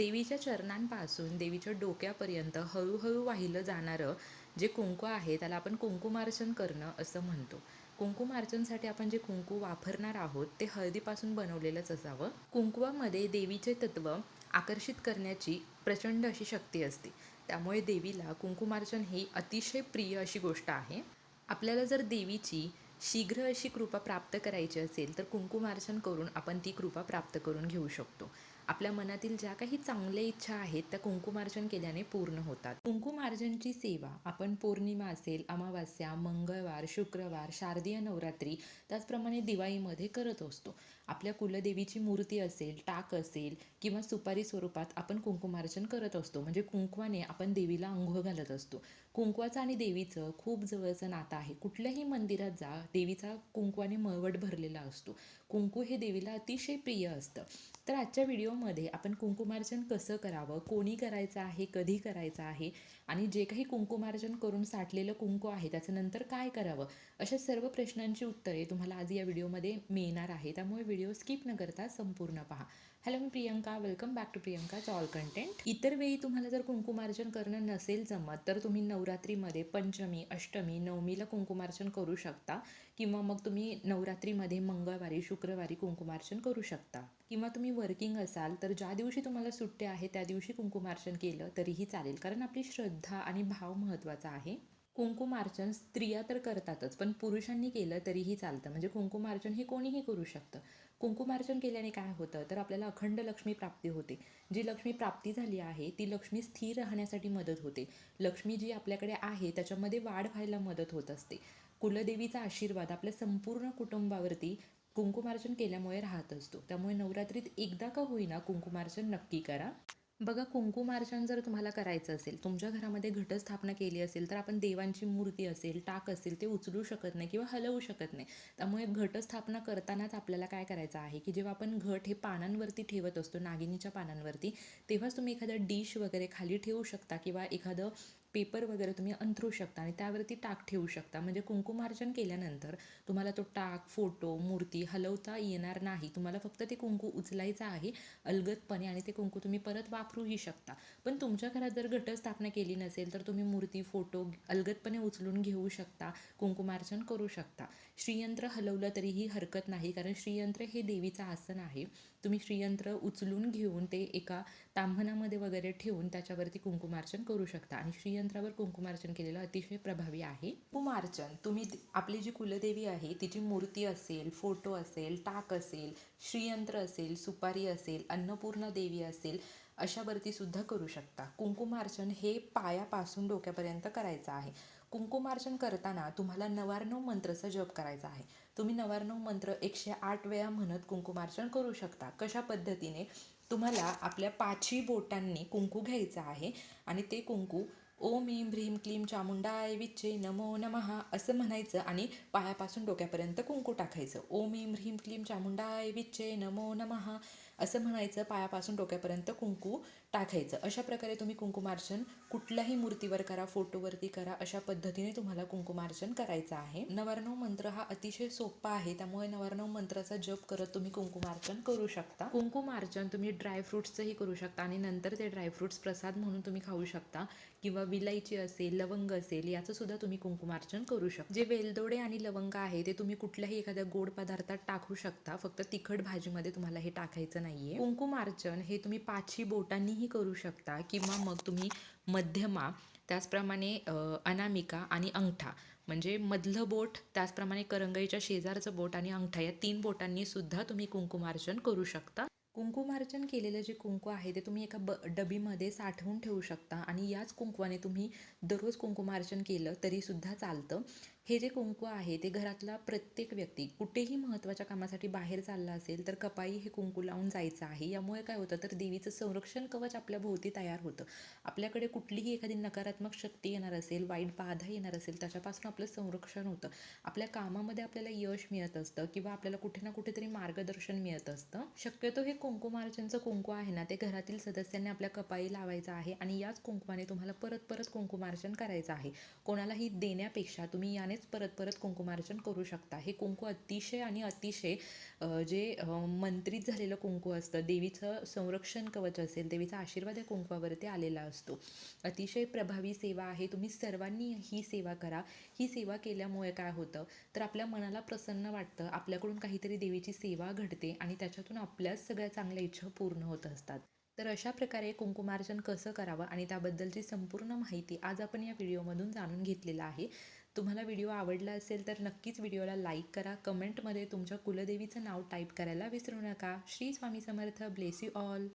देवीच्या चरणांपासून देवीच्या डोक्यापर्यंत हळूहळू वाहिलं जाणारं जे कुंकू आहे त्याला आपण कुंकुमार्चन करणं असं म्हणतो. कुंकुमार्चनसाठी आपण जे कुंकू वापरणार आहोत ते हळदीपासून बनवलेलंच असावं. कुंकुवामध्ये देवीचे तत्व आकर्षित करण्याची प्रचंड अशी शक्ती असते. त्यामुळे देवीला कुंकुमार्चन ही अतिशय प्रिय अशी गोष्ट आहे. आपल्याला जर देवीची शीघ्र अशी कृपा प्राप्त करायची असेल तर कुंकुमार्चन करून आपण ती कृपा प्राप्त करून घेऊ शकतो. आपल्या मनातील ज्या काही चांगल्या इच्छा आहेत त्या कुंकुमार्जन केल्याने पूर्ण होतात. कुंकुमार्जनची सेवा आपण पौर्णिमा असेल अमावास्या मंगळवार शुक्रवार शारदीय नवरात्री त्याचप्रमाणे दिवाळीमध्ये करत असतो. आपल्या कुलदेवीची मूर्ती असेल टाक असेल किंवा सुपारी स्वरूपात आपण कुंकुमार्जन करत असतो. म्हणजे कुंकवाने आपण देवीला अंघोळ घालत असतो. कुंकवाचं आणि देवीचं खूप जवळचं नातं आहे. कुठल्याही मंदिरात जा देवीचा कुंकवाने मळवट भरलेला असतो. कुंकू हे देवीला अतिशय प्रिय असतं. तर आजच्या व्हिडिओ यामध्ये आपण कुंकुमार्चन कसं करावं? कोणी करायचं आहे? कधी करायचं आहे? आणि जे काही कुंकुमार्चन करून साठलेलं कुंकू आहे त्याचं नंतर काय करावं? अशा सर्व प्रश्नांची उत्तरे तुम्हाला आज या व्हिडिओमध्ये मिळणार आहे. त्यामुळे व्हिडिओ स्किप न करता संपूर्ण पहा. हॅलो मी प्रियंका. वेलकम बॅक टू प्रियंकाच ऑल कंटेंट इतर वेळी तुम्हाला जर कुंकुमार्चन करणं नसेल जमत तर तुम्ही नवरात्रीमध्ये पंचमी अष्टमी नवमीला कुंकुमार्चन करू शकता. किंवा मग तुम्ही नवरात्रीमध्ये मंगळवारी शुक्रवारी कुंकुमार्चन करू शकता. किंवा तुम्ही वर्किंग असाल असाल तर ज्या दिवशी तुम्हाला सुट्ट्या आहे त्या दिवशी कुंकुमार्चन केलं तरीही चालेल. कारण आपली श्रद्धा आणि भाव महत्त्वाचा आहे. कुंकुमार्चन स्त्रिया तर करतातच पण पुरुषांनी केलं तरीही चालतं. म्हणजे कुंकुमार्चन हे कोणीही करू शकतं. कुंकुमार्चन केल्याने काय होतं तर आपल्याला अखंड लक्ष्मी प्राप्ती होते. जी लक्ष्मी प्राप्ती झाली आहे ती लक्ष्मी स्थिर राहण्यासाठी मदत होते. लक्ष्मी जी आपल्याकडे आहे त्याच्यामध्ये वाढ व्हायला मदत होत असते. कुलदेवीचा आशीर्वाद आपल्या संपूर्ण कुटुंबावरती कुंकुमार्चन केल्यामुळे राहत असतो. त्यामुळे नवरात्रीत एकदा का होईना कुंकुमार्चन नक्की करा. बघा कुंकुमार्चन जर तुम्हाला करायचं असेल तुमच्या घरामध्ये घटस्थापना केली असेल तर आपण देवांची मूर्ती असेल टाक असेल ते उचलू शकत नाही किंवा हलवू शकत नाही. त्यामुळे घटस्थापना करतानाच आपल्याला काय करायचं आहे की जेव्हा आपण घट हे पानांवरती ठेवत असतो नागिनीच्या पानांवरती तेव्हाच तुम्ही एखादं डिश वगैरे खाली ठेवू शकता किंवा एखादं पेपर वगैरे तुम्ही अंथरू शकता आणि त्यावरती टाक ठेवू शकता. म्हणजे कुंकुमार्चन केल्यानंतर तुम्हाला तो टाक फोटो मूर्ती हलवता येणार नाही. तुम्हाला फक्त ते कुंकू उचलायचं आहे अलगदपणे आणि ते कुंकू तुम्ही परत वापरूही शकता. पण तुमच्या घरात जर घटस्थापना केली नसेल तर तुम्ही मूर्ती फोटो अलगदपणे उचलून घेऊ शकता कुंकुमार्चन करू शकता. श्रीयंत्र हलवलं तरीही हरकत नाही कारण श्रीयंत्र हे देवीचं आसन आहे. तुम्ही श्रीयंत्र उचलून घेऊन ते एका ताम्हणामध्ये वगैरे ठेवून त्याच्यावरती कुंकुमार्चन करू शकता. आणि यंत्रावर कुंकुमार्चन केलेलं अतिशय प्रभावी आहे. कुंकुमार्चन तुम्ही आपली जी कुलदेवी आहे तिची मूर्ती असेल फोटो असेल टाक असेल श्रीयंत्र असेल सुपारी असेल अन्नपूर्णा देवी असेल अशावरती सुद्धा करू शकता. कुंकुमार्चन हे पायापासून डोक्यापर्यंत करायचं आहे. कुंकुमार्चन करताना तुम्हाला नवार्णव मंत्रचा जप करायचा आहे. तुम्ही नवार्णव मंत्र एकशे आठ वेळा म्हणत कुंकुमार्चन करू शकता. कशा पद्धतीने? तुम्हाला आपल्या पाचही बोटांनी कुंकू घ्यायचं आहे आणि ते कुंकू ओम ईम ह्रीम क्लीम चामुंडाय विच्चे नमो नमः असं म्हणायचं आणि पायापासून डोक्यापर्यंत कुंकू टाकायचं. ओम ईम ह्रीम क्लीम चामुंडाय विच्चे नमो नमः असं म्हणायचं पायापासून डोक्यापर्यंत कुंकू टाकायचं. अशा प्रकारे तुम्ही कुंकुमार्चन कुठल्याही मूर्तीवर करा फोटोवरती करा अशा पद्धतीने तुम्हाला कुंकुमार्चन करायचं आहे. नवार्णव मंत्र हा अतिशय सोपा आहे त्यामुळे नवार्णव मंत्राचा जप करत तुम्ही कुंकुमार्चन करू शकता. कुंकुमार्चन तुम्ही ड्रायफ्रुट्सचंही करू शकता आणि नंतर ते ड्रायफ्रुट्स प्रसाद म्हणून तुम्ही खाऊ शकता किंवा विलायची असेल लवंग असेल याचं सुद्धा तुम्ही कुंकुमार्चन करू शकता. जे वेलदोडे आणि लवंग आहे ते तुम्ही कुठल्याही एखाद्या गोड पदार्थात टाकू शकता. फक्त तिखट भाजीमध्ये तुम्हाला हे टाकायचं नाही. नाहीये. कुंकुमार्चन हे तुम्ही पाचही बोटांनीही करू शकता किंवा मग तुम्ही मध्यमा त्याचप्रमाणे अनामिका आणि अंगठा. म्हणजे मधलं बोट त्याचप्रमाणे करंगईच्या शेजारचं बोट आणि अंगठा या तीन बोटांनी सुद्धा तुम्ही कुंकुमार्चन करू शकता. कुंकुमार्चन केलेलं जे कुंकू आहे ते तुम्ही एका ब डबीमध्ये साठवून ठेवू शकता आणि याच कुंकवाने तुम्ही दररोज कुंकुमार्चन केलं तरीसुद्धा चालतं. हे जे कुंकू आहे ते घरातला प्रत्येक व्यक्ती कुठेही महत्त्वाच्या कामासाठी बाहेर चालला असेल तर कपाई हे कुंकू लावून जायचं आहे. यामुळे काय होतं तर देवीचं संरक्षण कवच आपल्या भोवती तयार होतं. आपल्याकडे कुठलीही एखादी नकारात्मक शक्ती येणार असेल वाईट बाधा येणार असेल त्याच्यापासून आपलं संरक्षण होतं. आपल्या कामामध्ये आपल्याला यश मिळत असतं किंवा आपल्याला कुठे ना कुठेतरी मार्गदर्शन मिळत असतं. शक्यतो हे कुंकुमार्चनचं कुंकू आहे ना ते घरातील सदस्यांनी आपल्या कपाई लावायचं आहे आणि याच कुंकवाने तुम्हाला परत परत कुंकुमार्चन करायचं आहे. कोणालाही देण्यापेक्षा तुम्ही या मनानेच परत परत कुंकुमार्चन करू शकता. हे कुंकू अतिशय आणि अतिशय जे मंत्रित झालेलं कुंकू असतं देवीचं संरक्षण कवच असेल देवीचा आशीर्वाद या कुंकवावरती आलेला असतो. अतिशय प्रभावी सेवा आहे. तुम्ही सर्वांनी ही सेवा करा. ही सेवा केल्यामुळे काय होतं? तर आपल्या मनाला प्रसन्न वाटतं. आपल्याकडून काहीतरी देवीची सेवा घडते आणि त्याच्यातून आपल्याच सगळ्या चांगल्या इच्छा पूर्ण होत असतात. तर अशा प्रकारे कुंकुमार्चन कसं करावं आणि त्याबद्दलची संपूर्ण माहिती आज आपण या व्हिडिओमधून जाणून घेतलेला आहे. तुम्हाला व्हिडिओ आवडला असेल तर नक्कीच व्हिडिओला लाईक करा. कमेंटमध्ये तुमच्या कुलदेवीचं नाव टाईप करायला विसरू नका. Shri Swami Samarth. Bless you all